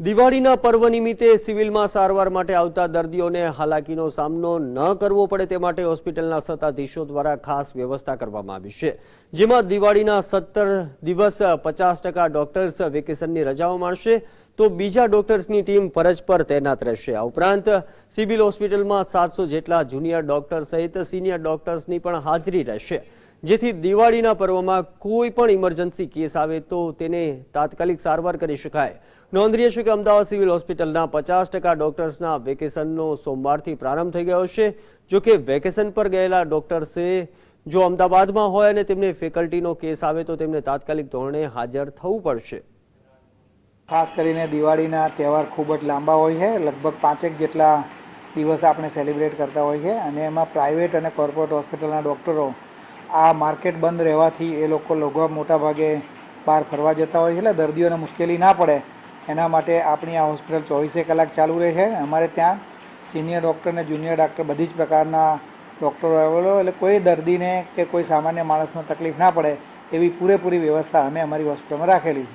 દિવાળીના પર્વ નિમિત્તે સિવિલમાં સારવાર માટે આવતા દર્દીઓને હાલાકીનો સામનો ન કરવો પડે તે માટે હોસ્પિટલના સત્તાધીશો દ્વારા ખાસ વ્યવસ્થા કરવામાં આવી છે, જેમાં દિવાળીના સત્તર દિવસ પચાસ ટકા ડોક્ટર્સ વેકેશનની રજાઓ માણશે તો બીજા ડોક્ટર્સની ટીમ ફરજ પર તૈનાત રહેશે. આ ઉપરાંત સિવિલ હોસ્પિટલમાં સાતસો જેટલા જુનિયર ડોક્ટર સહિત સિનિયર ડોક્ટર્સની પણ હાજરી રહેશે. જેથી દિવાળીના પર્વમાં કોઈ પણ ઇમરજન્સી કેસ આવે તો તેને તાત્કાલિક સારવાર કરી શકાય. નોંધનીય છે કે અમદાવાદ સિવિલ હોસ્પિટલના પચાસ ટકા ડોક્ટર્સના વેકેશનનો સોમવારથી પ્રારંભ થઈ ગયો છે. જો કે વેકેશન પર ગયેલા ડોક્ટર્સે જો અમદાવાદમાં હોય અને તેમને ફેકલ્ટીનો કેસ આવે તો તેમને તાત્કાલિક ધોરણે હાજર થવું પડશે. ખાસ કરીને દિવાળીના તહેવાર ખૂબ જ લાંબા હોય છે. લગભગ પાંચેક જેટલા દિવસ આપણે સેલિબ્રેટ કરતા હોઈએ અને એમાં પ્રાઇવેટ અને કોર્પોરેટ હોસ્પિટલના ડૉક્ટરો આ માર્કેટ બંધ રહેવાથી એ લોકો લગભગ મોટા ભાગે બહાર ફરવા જતા હોય છે. એટલે દર્દીઓને મુશ્કેલી ના પડે. એના માટે આપણી આ હોસ્પિટલ ચોવીસે કલાક ચાલુ રહે છે. અમારે ત્યાં સિનિયર ડૉક્ટર અને જુનિયર ડૉક્ટર બધી જ પ્રકારના ડૉક્ટરો આવેલો એટલે કોઈ દર્દીને કે કોઈ સામાન્ય માણસને તકલીફ ના પડે એવી પૂરેપૂરી વ્યવસ્થા અમે અમારી હોસ્પિટલમાં રાખેલી છે.